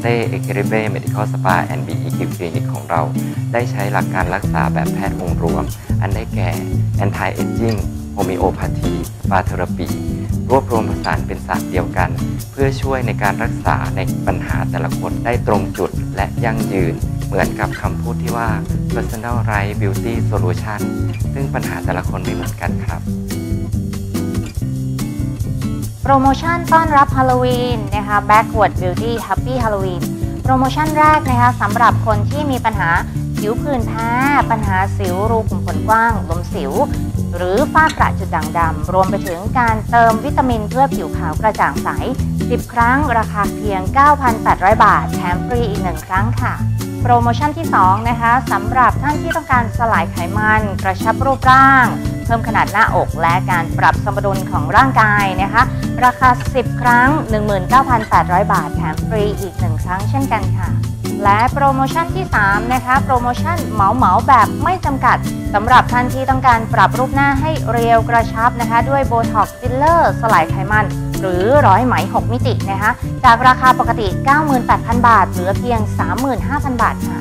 เต้เอเคเรเบ้เมดิคอลสปาแอนด์บีอีคิวคลินิกของเรา ได้ใช้หลักการรักษาแบบแพทย์องค์รวม อันได้แก่ anti aging โฮมิโอพาธีบาเทอราปี รวบรวมผสานเป็นศาสตร์เดียวกัน เพื่อช่วยในการรักษาในปัญหาแต่ละคนได้ตรงจุดและยั่งยืน เหมือนกับคำพูดที่ว่า personal right beauty solution ซึ่งปัญหาแต่ละคนไม่เหมือนกันครับ โปรโมชั่นต้อนรับฮาโลวีนนะคะ Backward Beauty Happy Halloween โปรโมชั่นแรกนะคะสำหรับคนที่มีปัญหาผิวผื่นแพ้ ปัญหาสิวรูขุมขนกว้างลมสิว หรือฝ้ากระจุดด่างดำ รวมไปถึงการเติมวิตามินเพื่อผิวขาวกระจ่างใส 10 ครั้งราคาเพียง 9,800 บาท แถมฟรีอีก 1 ครั้งค่ะ โปรโมชั่นที่ 2 นะคะสำหรับท่านที่ต้องการสลายไขมัน กระชับรูปร่าง เพิ่มขนาดหน้าอกและการปรับสมดุลของร่างกายนะคะ ราคา 10 ครั้ง 19,800 บาทแถมฟรีอีก 1 ครั้งเช่นกันค่ะ และโปรโมชั่นที่ 3 นะคะ โปรโมชั่นเหมาเหมาแบบไม่จำกัดสำหรับท่านที่ต้องการปรับรูปหน้าให้เรียวกระชับนะคะ ด้วยโบท็อกซ์ฟิลเลอร์สลายไขมันหรือร้อยไหม 6 มิตินะคะ จากราคาปกติ 98,000 บาท เหลือเพียง 35,000 บาทค่ะ